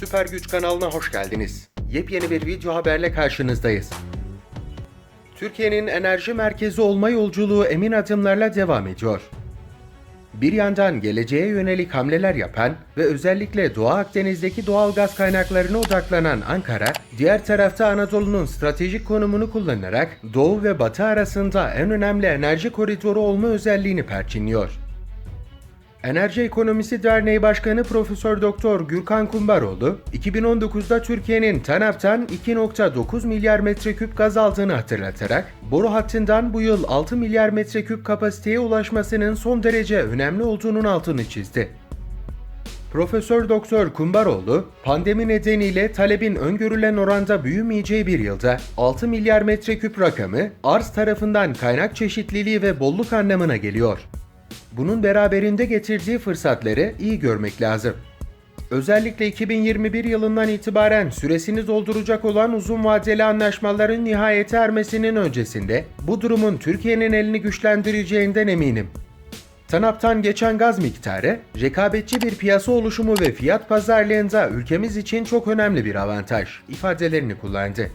Süper Güç kanalına hoş geldiniz. Yepyeni bir video haberle karşınızdayız. Türkiye'nin enerji merkezi olma yolculuğu emin adımlarla devam ediyor. Bir yandan geleceğe yönelik hamleler yapan ve özellikle Doğu Akdeniz'deki doğal gaz kaynaklarına odaklanan Ankara, diğer tarafta Anadolu'nun stratejik konumunu kullanarak Doğu ve Batı arasında en önemli enerji koridoru olma özelliğini perçinliyor. Enerji Ekonomisi Derneği Başkanı Profesör Doktor Gürkan Kumbaroğlu, 2019'da Türkiye'nin TANAP'tan 2.9 milyar metreküp gaz aldığını hatırlatarak, boru hattından bu yıl 6 milyar metreküp kapasiteye ulaşmasının son derece önemli olduğunun altını çizdi. Profesör Doktor Kumbaroğlu, pandemi nedeniyle talebin öngörülen oranda büyümeyeceği bir yılda 6 milyar metreküp rakamı arz tarafından kaynak çeşitliliği ve bolluk anlamına geliyor. Bunun beraberinde getirdiği fırsatları iyi görmek lazım. Özellikle 2021 yılından itibaren süresini dolduracak olan uzun vadeli anlaşmaların nihayete ermesinin öncesinde bu durumun Türkiye'nin elini güçlendireceğinden eminim. TANAP'tan geçen gaz miktarı, rekabetçi bir piyasa oluşumu ve fiyat pazarlığında ülkemiz için çok önemli bir avantaj ifadelerini kullandı.